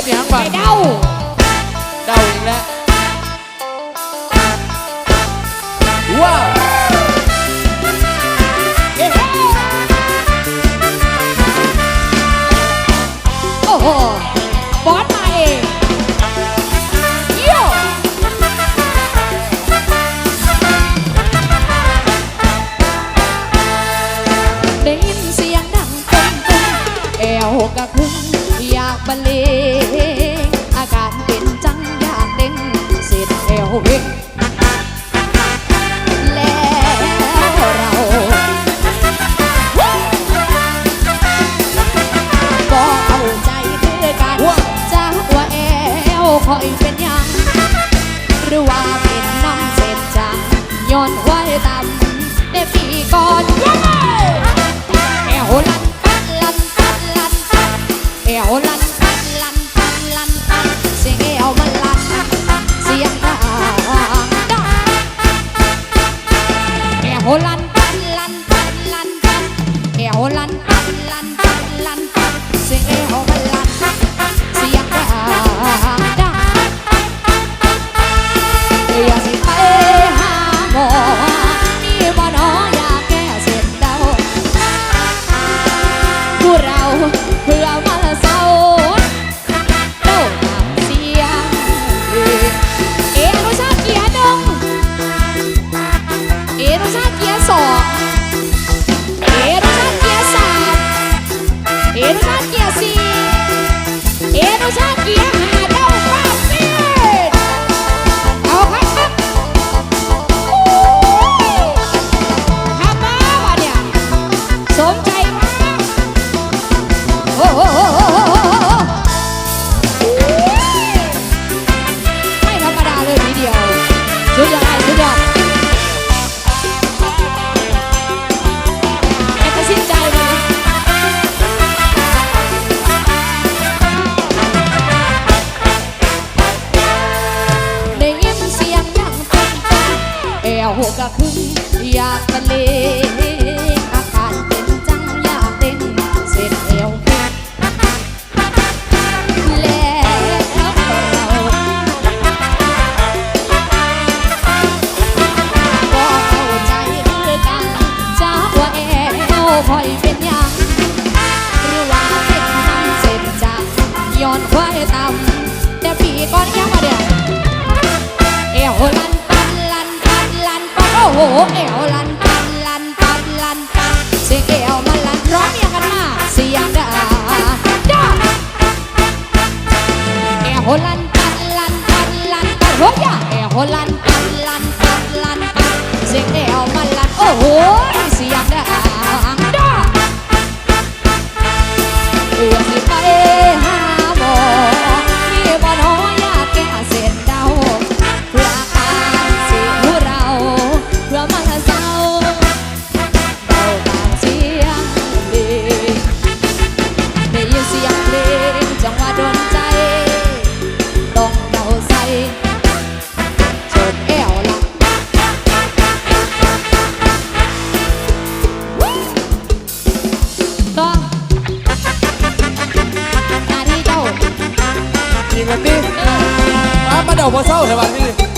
ฮ็ดหยังไปบ้างเดาเดาอีกแล้วว้าวเอ้ยโอ้โหบอสมาเองโย่ได้ยินเสียงดังตุ้มตุ้มแอวกระพึ่งอยากบรรเลง หรือว่าเป็นน้ำเส้นจังย้อนไว้ต่ำได้ปีก่อนเย้แอวลันปัดลันปัดลันปัดแอวลันปัดลันปัดลันปัดเสียงแอวมันลันเสียงดังดังแอวลันปันลันปันลันปันแอวลันปันลันปันลันปันเสียงแอว เแอวกะคึงอยากทะเลอาการเป็นจังอยากเต้นเส้นเอวเพ่งแล้วเราก็เข้าใจคือกันจาวแอวคอยเป็นยังหรือว่าเป็นน้ำเส้นจากย้อนควายต่ำ โฮลันปันลันปันลันปันเสียงแอวมันลันโอ้โหเสียงดังดังเอือสิไปหาหมอมีบ่น้อยอยากแก้เส้นเดาเพื่ออาการสิหูเราเพื่อมันเศร้าเดาตามเสียงดีได้ยินเสียงเพลงจังหวะโดนใจต้องเดาใส่ ป้าที่เจ้าจริงแบามาเดาพอเศร้าเถอะวันนี้